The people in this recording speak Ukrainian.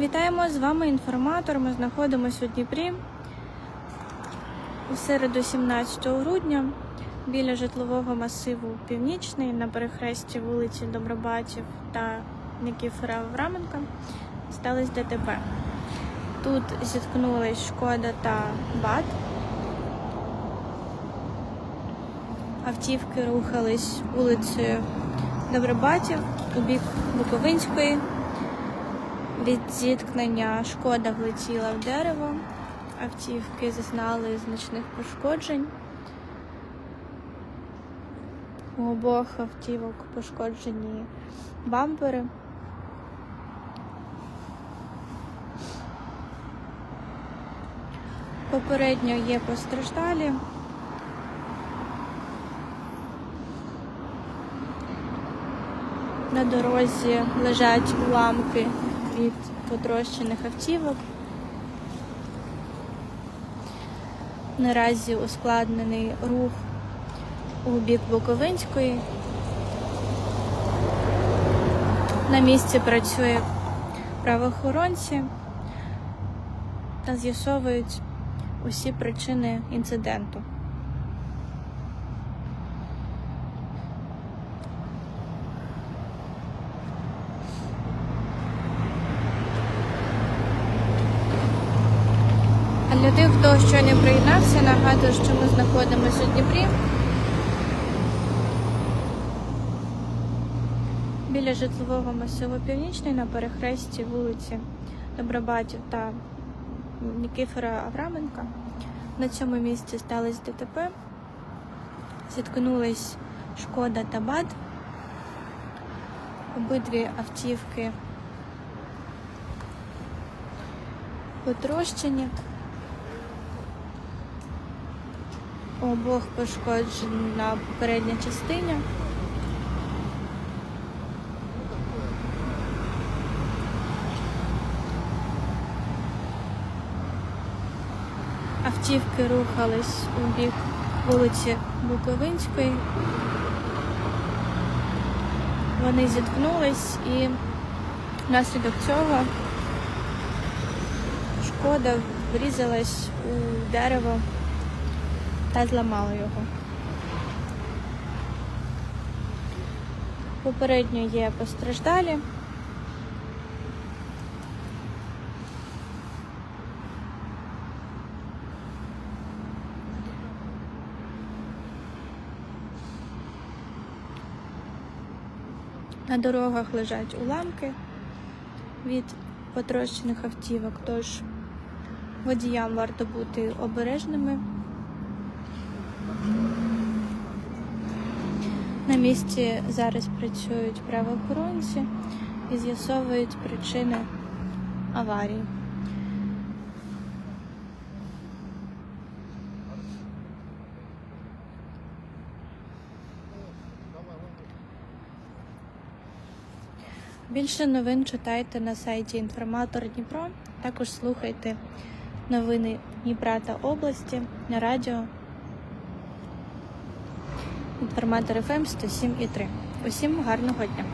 Вітаємо з вами інформатор. Ми знаходимося у Дніпрі у середу 17 грудня біля житлового масиву Північний на перехресті вулиці Добробатів та Нікіфора Авраменка сталося ДТП. Тут зіткнулись шкода та бат. Автівки рухались вулицею Добробатів у бік Буковинської. Від зіткнення шкода влетіла в дерево. Автівки зазнали значних пошкоджень. У обох автівок пошкоджені бампери. Попередньо є постраждалі. На дорозі лежать уламки від потрощених автівок. Наразі ускладнений рух у бік Буковинської. На місці працює правоохоронці та з'ясовують усі причини інциденту. Для тих, хто ще не приєднався, нагадую, що ми знаходимося у Дніпрі. Біля житлового масиву Північний на перехресті вулиці Добробатів та Нікіфора Авраменка. На цьому місці сталося ДТП. Зіткнулись шкода та бат. Обидві автівки потрощені. У обох пошкоджена передня частина. Автівки рухались у бік вулиці Буковинської. Вони зіткнулись і внаслідок цього шкода врізалась у дерево та зламала його. Попередньо є постраждалі. На дорогах лежать уламки від потрощених автівок, тож водіям варто бути обережними. На місці зараз працюють правоохоронці і з'ясовують причини аварії. Більше новин читайте на сайті Інформатор Дніпро. Також слухайте новини Дніпра та області на радіо Інформатор ФМ 107,3. Усім гарного дня!